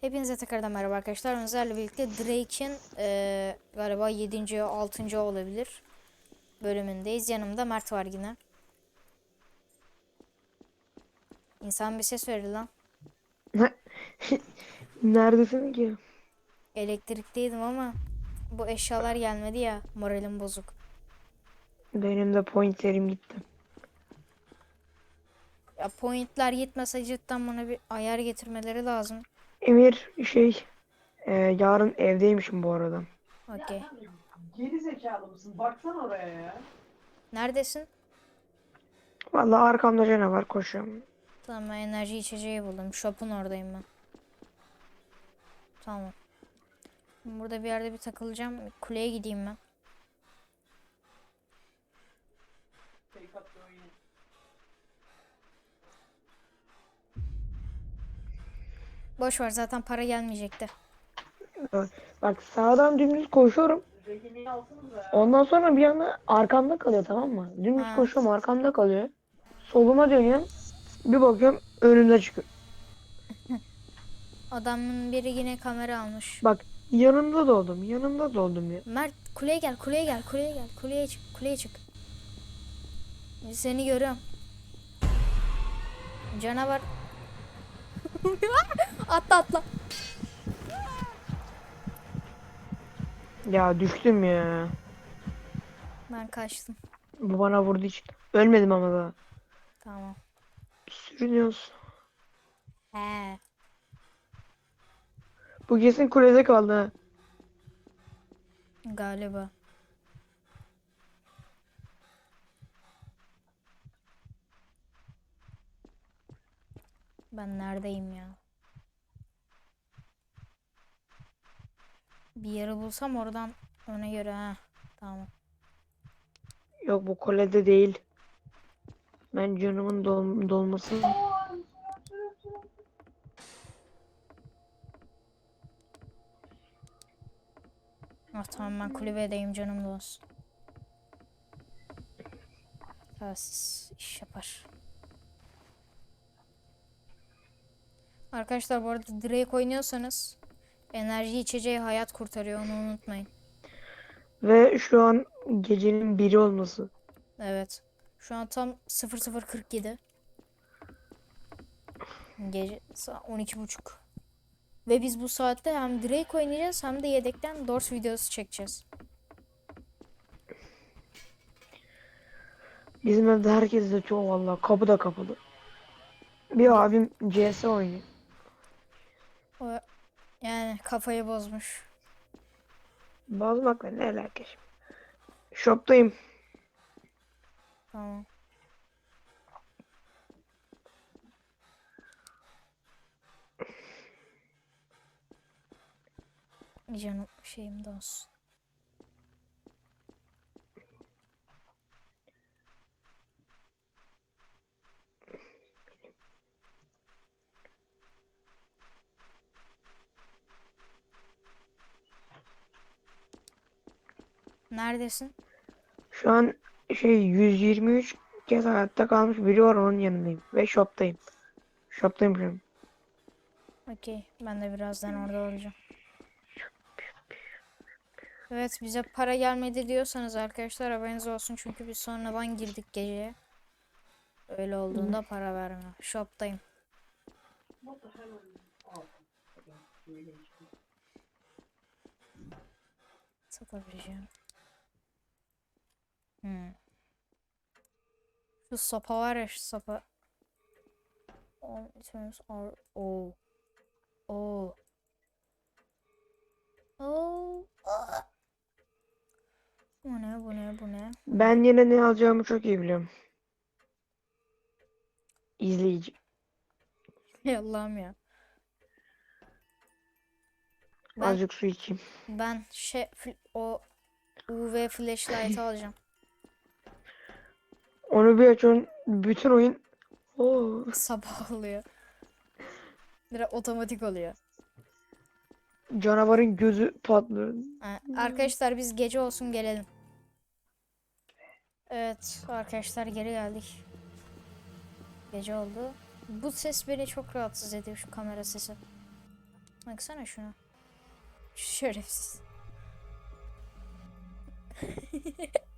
Hepinize tekrardan merhaba arkadaşlar. Öncelerle birlikte Drake'in eee, galiba 7. 6. olabilir bölümündeyiz. Yanımda Mert var yine. İnsan bir ses verir lan. Neredesin ki? Elektrikteydim ama bu eşyalar gelmedi ya. Moralim bozuk. Benim de pointlerim gitti. Ya pointler yetmese cidden bana bir ayar getirmeleri lazım. Emir şey e, yarın evdeymişim bu arada. Okey. Geri zekalı mısın? Baksana oraya ya. Neredesin? Vallahi arkamda canavar koşuyorum. Tamam ben enerji içeceği buldum. Shop'un oradayım ben. Tamam. Burada bir yerde bir takılacağım. Kuleye gideyim ben. Boş ver zaten para gelmeyecekti. Bak sağdan dümdüz koşuyorum. Ondan sonra bir anda arkamda kalıyor tamam mı? Dümdüz Ha. koşuyorum arkamda kalıyor. Soluma dönüyorum. Bir bakıyorum önümde çıkıyor. Adamın biri yine kamera almış. Bak yanımda doldum yanımda doldum ya. Mert kuleye gel kuleye gel kuleye gel kuleye çık kuleye çık. Seni görüyorum. Canavar. atla atla. Ya düştüm ya. Ben kaçtım. Bu bana vurdu için. Ölmedim ama daha. Tamam. Sürünüyoruz. He. Bu kesin kulede kaldı. Galiba. Ben neredeyim ya? Bir yeri bulsam oradan ona göre ha. Tamam. Yok bu kulede değil. Ben canımın dol dolması. Ah tamam ben kulübedeyim canım da olsun. Telsiz iş yapar. Arkadaşlar bu arada Drake oynuyorsanız enerji içeceği hayat kurtarıyor onu unutmayın. Ve şu an gecenin biri olması. Evet. Şu an tam 0047. Gece sa- 12.30. Ve biz bu saatte hem Drake oynayacağız hem de yedekten Doors videosu çekeceğiz. Bizim evde herkes de çok valla kapı da kapalı. Bir abim CS oynuyor. O yani kafayı bozmuş. Bozmakla ne alaka şimdi? Shop'tayım. Tamam. Canım şeyim de olsun. Neredesin? Şu an şey 123 kez hayatta kalmış biri var onun yanındayım. Ve shop'tayım. Shop'tayım şu an. Okey. Ben de birazdan orada olacağım. Evet bize para gelmedi diyorsanız arkadaşlar haberiniz olsun çünkü biz sonradan girdik geceye. Öyle olduğunda para vermiyor. Shop'tayım. Satabileceğim. Hmm. Şu sopa var ya şu sopa. On items are oh. Oh. Oh. Bu ne bu ne bu ne? Ben yine ne alacağımı çok iyi biliyorum. İzleyici. Ey Allah'ım ya. Ben- Azıcık su içeyim. Ben şey o UV flashlight alacağım. Onu bir açıyorsun. Bütün oyun. Oo. Sabah oluyor. Direkt otomatik oluyor. Canavarın gözü patlıyor. Ha, arkadaşlar biz gece olsun gelelim. Evet arkadaşlar geri geldik. Gece oldu. Bu ses beni çok rahatsız ediyor şu kamera sesi. Baksana şuna. Şerefsiz.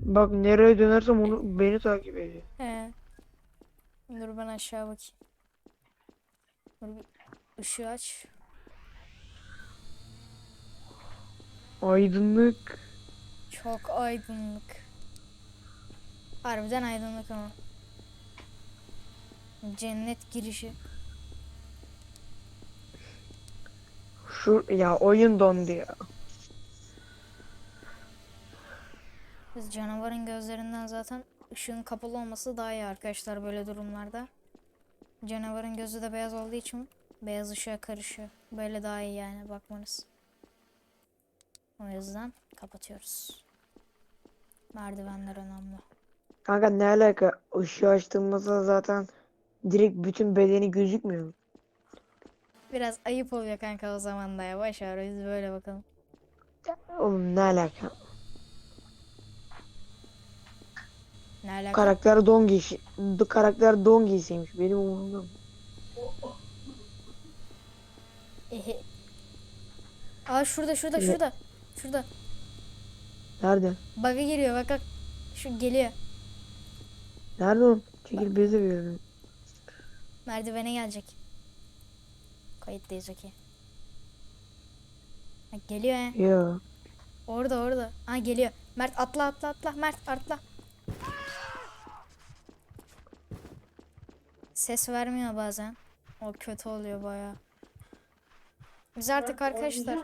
Bak nereye dönersem onu beni takip ediyor. He. Dur ben aşağı bakayım. Dur bir ışığı aç. Aydınlık. Çok aydınlık. Harbiden aydınlık ama. Cennet girişi. Şu ya oyun dondu ya. Biz canavarın gözlerinden zaten ışığın kapalı olması daha iyi arkadaşlar böyle durumlarda. Canavarın gözü de beyaz olduğu için beyaz ışığa karışıyor. Böyle daha iyi yani bakmanız. O yüzden kapatıyoruz. Merdivenler önemli. Kanka ne alaka? Işığı açtığımızda zaten direkt bütün bedeni gözükmüyor. mu? Biraz ayıp oluyor kanka o zaman da ya. Boş ver biz böyle bakalım. Oğlum ne alaka? Ne alaka? Karakter don giysi. Karakter don giysiymiş. Benim umurumda mı? Ehe. Aa şurada şurada Ne? şurada. Şurada. Nerede? Bug'a giriyor bak bak. Şu geliyor. Nerede oğlum? Çekil biz de görelim. Merdivene gelecek. Kayıttayız okey. Ha, geliyor he. Ya. Orada orada. Ha geliyor. Mert atla atla atla. Mert atla. Ses vermiyor bazen. O kötü oluyor baya. Biz artık arkadaşlar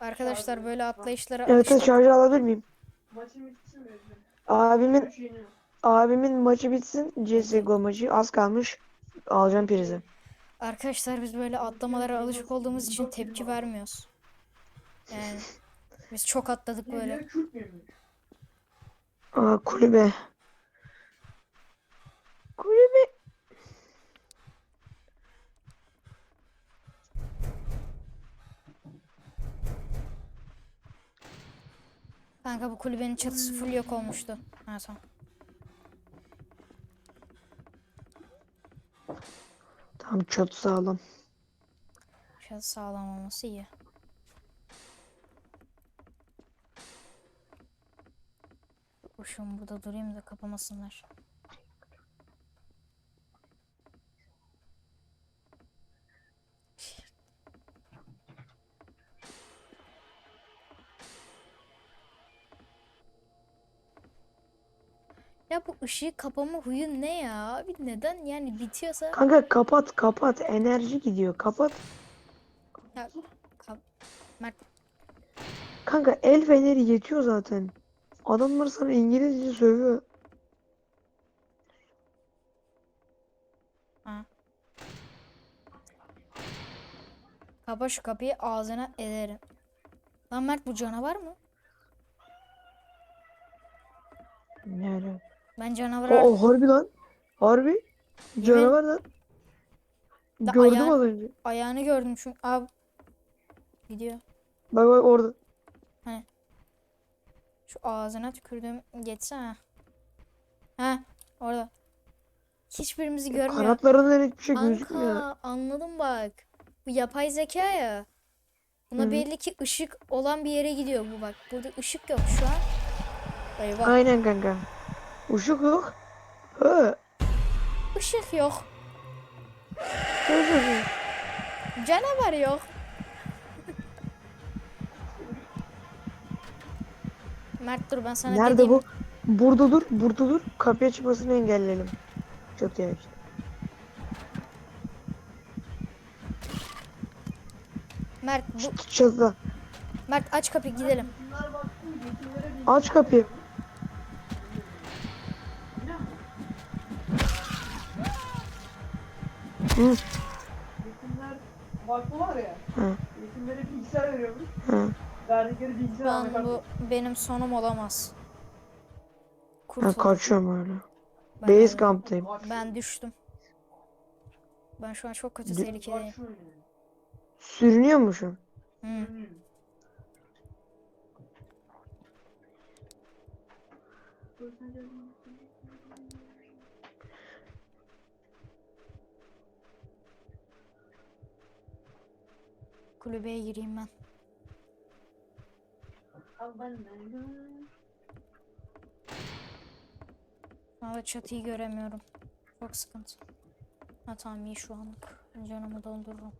arkadaşlar böyle atlayışlara Evet alıştık. şarjı alabilir miyim? Maçın bitsin mi? Abimin abimin maçı bitsin. CSGO maçı az kalmış. Alacağım prizi. Arkadaşlar biz böyle atlamalara alışık olduğumuz için tepki vermiyoruz. Yani biz çok atladık böyle. Aa kulübe. Kulübe. Kanka bu kulübenin çatısı full yok olmuştu. Ha tamam. Tam çatı sağlam. Çatı sağlam olması iyi. Uşum burada durayım da kapamasınlar. Ya bu ışığı kapama huyu ne ya? Abi neden yani bitiyorsa Kanka kapat kapat. Enerji gidiyor. Kapat. ya kap Mert Kanka el feneri yetiyor zaten. Adamlar sana İngilizce sövüyor. kapa şu kapıyı ağzına ederim. Lan Mert bu canavar mı? Ne alaka? Ben canavar O, o harbi lan. Harbi. Canavar lan. Da Gördüm ayağı- az önce. ayağını gördüm çünkü. Abi gidiyor. Bak bak orada. Şu ağzına tükürdüğüm geçsene. Ha orada. Hiçbirimizi görmüyor. Kanatlarından hiçbir şey gözükmüyor. Anka anladım bak. Bu yapay zeka ya. Buna Hı. belli ki ışık olan bir yere gidiyor bu bak. Burada ışık yok şu an. Eyvah. Aynen kanka. Uşuk yok. Hı. Işık yok. Şöyle. Canavar yok. Mert dur ben sana Nerede dediğim bu? Burada dur. Burada dur. Kapıya çıkmasını engelleyelim. Çok yavaş. Mert bu Ç- Çatıda. Mert aç kapıyı gidelim. Aç kapıyı. Hı. yetimler baktılar ya. Hı. Yetimlere bilgisayar veriyormuş. Hı. Verdikleri bilgisayar Ben almak bu benim sonum olamaz. Ben kaçıyorum öyle. Ben Base camp'tayım. Ben düştüm. Ben şu an çok kötü Dü- tehlikedeyim. Sürünüyormuşum. Hı. Kulübeye gireyim ben. Ama çatıyı göremiyorum. Çok sıkıntı. Ha tamam iyi şu anlık. Canımı doldururum.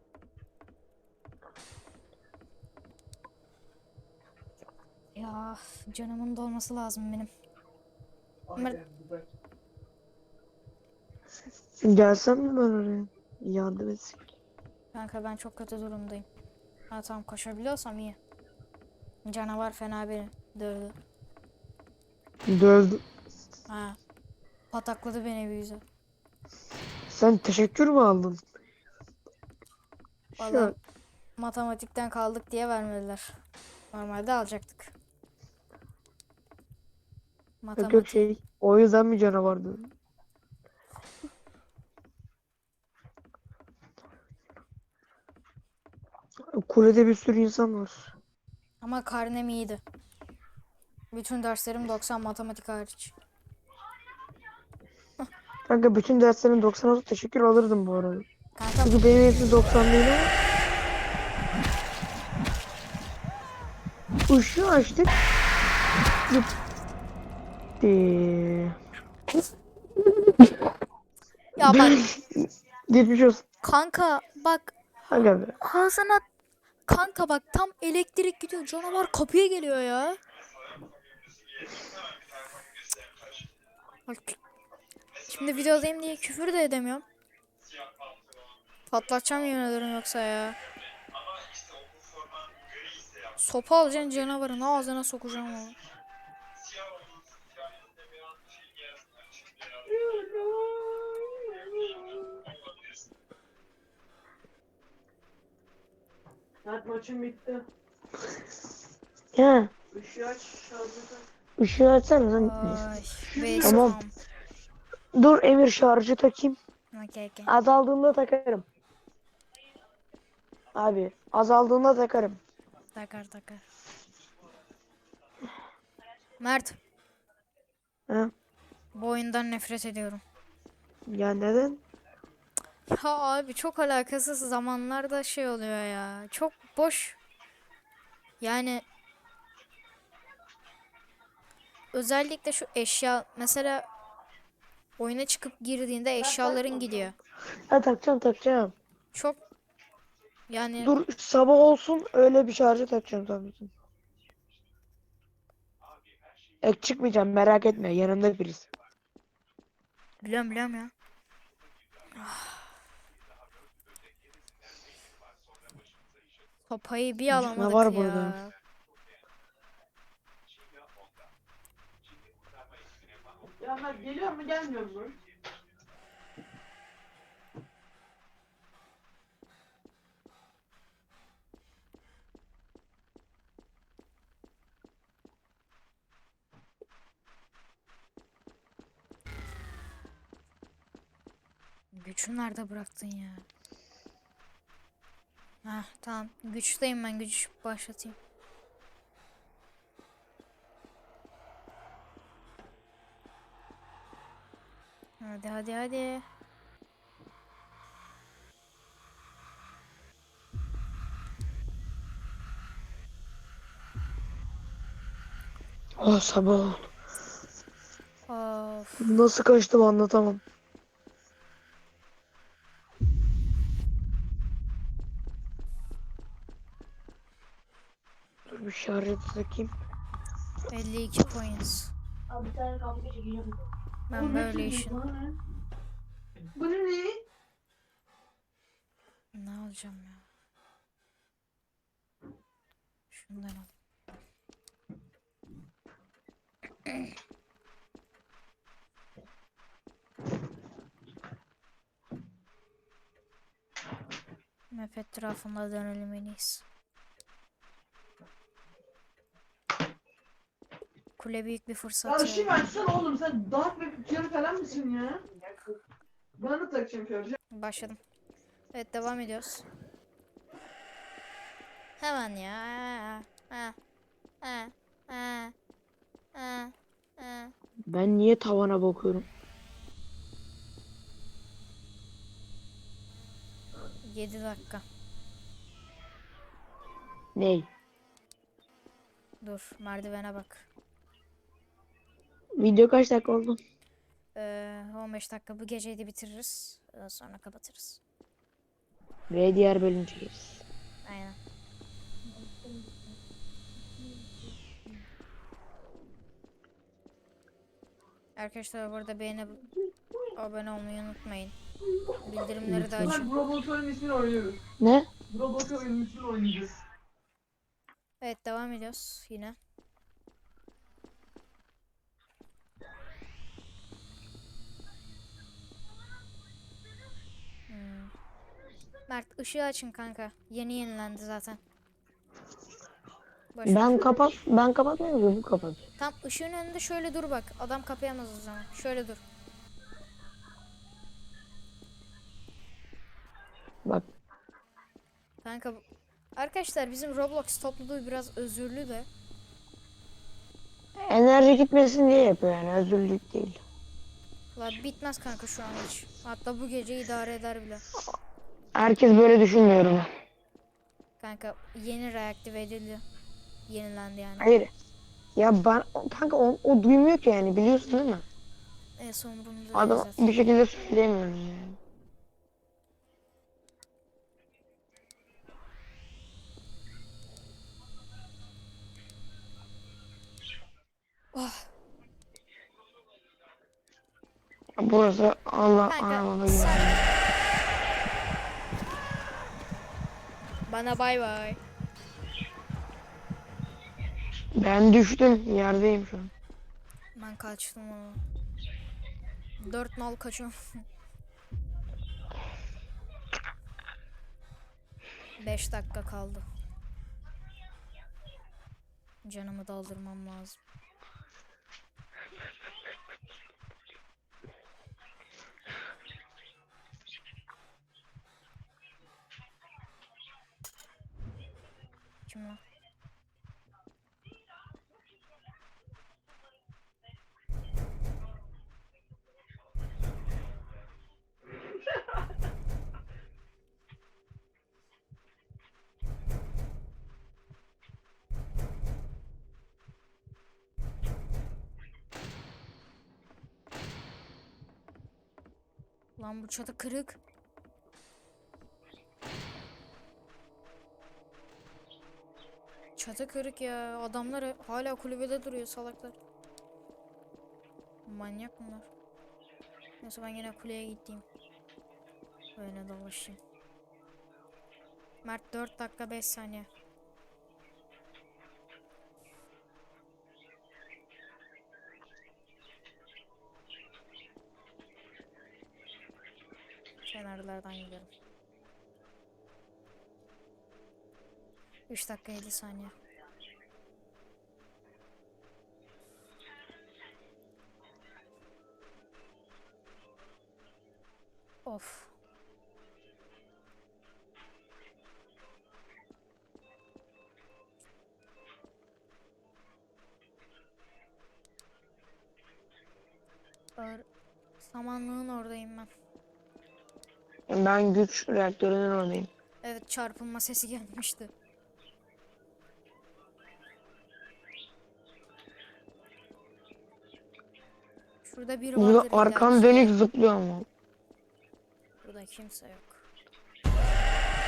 Ya canımın dolması lazım benim. Mert Gelsem mi ben oraya? Yardım etsin. kanka ben çok kötü durumdayım. Ha tamam koşabiliyorsam iyi. Canavar fena beni dövdü. Dövdü. Ha. Patakladı beni bir yüze. Sen teşekkür mü aldın? Vallahi Şu matematikten kaldık diye vermediler. Normalde alacaktık. yok Matematik. yok şey. O yüzden mi canavardı? Kulede bir sürü insan var. Ama karnem iyiydi. Bütün derslerim 90 matematik hariç. Kanka bütün derslerin 90 olsa teşekkür alırdım bu arada. Kanka Çünkü benim hepsi 90 değil ama. Işığı açtık. Gitti. ya bak Geçmiş olsun. kanka bak Aga be. ağzına kanka bak tam elektrik gidiyor canavar kapıya geliyor ya. Bak şimdi videodayım diye küfür de edemiyorum. Patlatacağım yemin ederim yoksa ya. Sopa alacaksın canavarın ağzına sokacağım onu. Mert maçım bitti. Ya Işığı aç. Şarjı tak. ışığı açsana. Ay, base Tamam. Dur Emir şarjı takayım. Okey okey. Azaldığında takarım. Abi azaldığında takarım. Takar takar. Mert, Ha? bu oyundan nefret ediyorum. Ya neden? Ya abi çok alakasız zamanlarda şey oluyor ya. Çok boş. Yani özellikle şu eşya mesela oyuna çıkıp girdiğinde eşyaların gidiyor. Ha takacağım takacağım. Çok yani Dur sabah olsun öyle bir şarjı takacağım tabii ki. Ek çıkmayacağım merak etme yanımda birisi. biliyorum biliyorum ya. Sopayı bir alamadık var ya. burada. Ya Mert geliyor mu gelmiyor mu? Gücü nerede bıraktın ya? Heh, tamam. Güçteyim ben. Güç başlatayım. Hadi hadi hadi. Oh sabah. Of. Nasıl kaçtım anlatamam. Şarjı takayım. 52 points. Abi bir tane kavga çekeceğim. Ben böyle işin. Bu ne? Ne alacağım ya? Şundan al. Map etrafında dönelim en iyisi. Kule büyük bir fırsat Ya ışığı açsana oğlum sen dark ve yarı falan mısın ya? Ben de takacağım şarjı. Başladım. Evet devam ediyoruz. Hemen ya. Ha. Ha. Ha. Ha. Ha. Ben niye tavana bakıyorum? 7 dakika. Ney? Dur merdivene bak. Video kaç dakika oldu? Ee, 15 dakika bu geceyi de bitiririz. Ee, Sonra kapatırız. Ve diğer bölüm çekeriz. Aynen. Arkadaşlar burada beğenip abone olmayı unutmayın. Bildirimleri de açın. Oyunun ismini oynuyoruz. Ne? Oyunun ismini oynayacağız. Evet devam ediyoruz yine. Mert ışığı açın kanka. Yeni yenilendi zaten. Boş. Ben kapat ben kapatmıyorum bu kapat. Tam ışığın önünde şöyle dur bak. Adam kapayamaz o zaman. Şöyle dur. Bak Kanka Arkadaşlar bizim Roblox topluluğu biraz özürlü de. enerji gitmesin diye yapıyor yani özürlük değil. La bitmez kanka şu an hiç. Hatta bu gece idare eder bile. Herkes böyle düşünmüyorum. Kanka yeni reaktive edildi. Yenilendi yani. Hayır. Ya ben kanka o, o duymuyor ki yani biliyorsun değil mi? En son Adam zaten. bir şekilde söyleyemiyorum yani. Oh. Burası Allah ana Kanka baba gibi. sen- Bana bay bay. Ben düştüm yerdeyim şu an. Ben kaçtım ama. Dört nal kaçıyorum. Beş dakika kaldı. Canımı doldurmam lazım. O? Lan bu çatı kırık. Çatı kırık ya. Adamlar hala kulübede duruyor salaklar. Manyak bunlar. Neyse ben yine kuleye gideyim. Böyle dolaşayım. Mert 4 dakika 5 saniye. Kenarlardan gidelim. 3 dakika 7 saniye. Of. Ar samanlığın oradayım ben. Ben güç reaktörünün oradayım. Evet çarpılma sesi gelmişti. Şurada biri vardır. Burada arkam dönük zıplıyor ama. Burada kimse yok.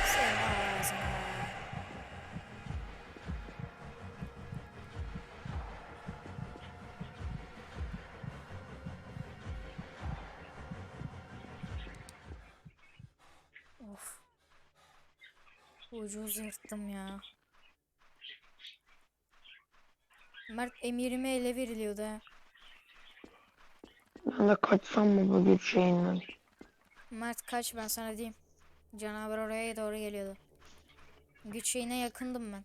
Senin ağzına. Of. Ucuz yırttım ya. Mert emirime ele veriliyordu ha. De kaçsam mı bu güç şeyinden? Mert kaç ben sana diyeyim. Canavar oraya doğru geliyordu. Güç şeyine yakındım ben.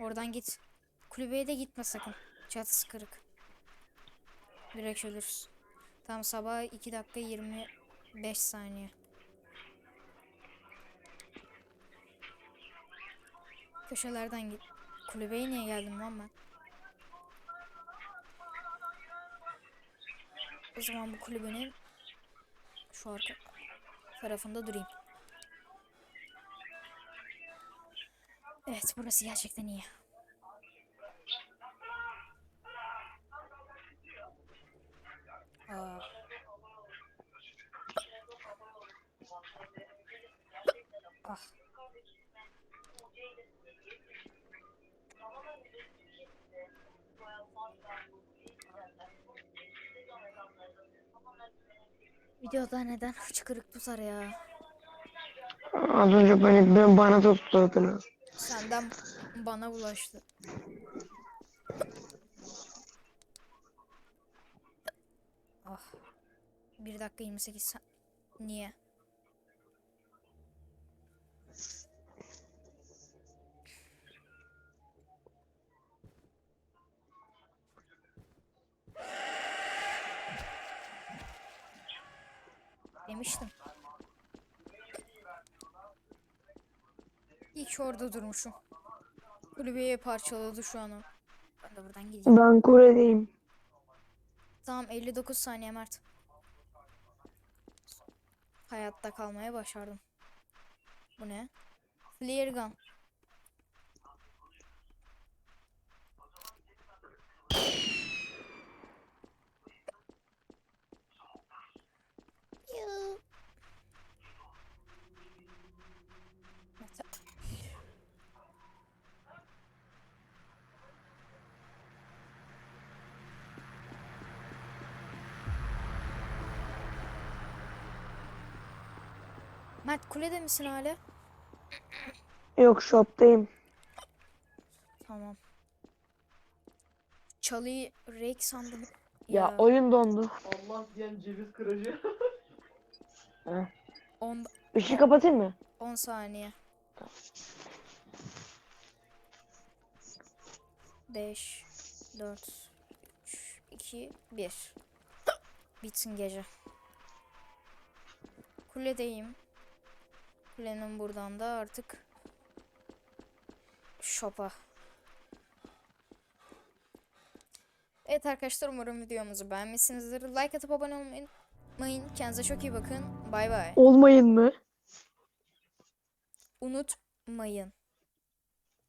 Oradan git. Kulübeye de gitme sakın. Çatısı kırık. Direkt ölürüz. Tam sabah 2 dakika 25 saniye. Köşelerden git. Kulübeye niye geldim lan ben? O zaman bu kulübenin şu arka tarafında durayım. Evet burası gerçekten iyi. Aa. Ah. Videoda neden hıçkırık tutar ya? Az önce beni, ben bana da tutardınız. Senden bana bulaştı. Ah. 1 dakika 28 san... Niye? Demiştim. İyi ki orada durmuşum. Kulübeyi parçaladı şu an o. Ben de buradan gideyim. Ben Kore'deyim. Tamam 59 saniye Mert. Hayatta kalmaya başardım. Bu ne? Flare gun. Mert kulede misin hala? Yok shop'tayım. Tamam. Çalıyı rake sandım. Ya oyun dondu. Allah diyen ceviz kırıcı. Heh. 10 Işığı kapatayım mı? 10 saniye. 5 4 3 2 1 Bitsin gece. Kuledeyim. Kulenin buradan da artık şopa. Evet arkadaşlar umarım videomuzu beğenmişsinizdir. Like atıp abone olmayı unutmayın. Kendinize çok iyi bakın. Bay bay. Olmayın mı? Unutmayın.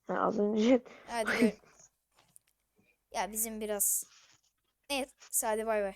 Ha, az önce Hadi gör. ya bizim biraz. Evet, hadi bay bay.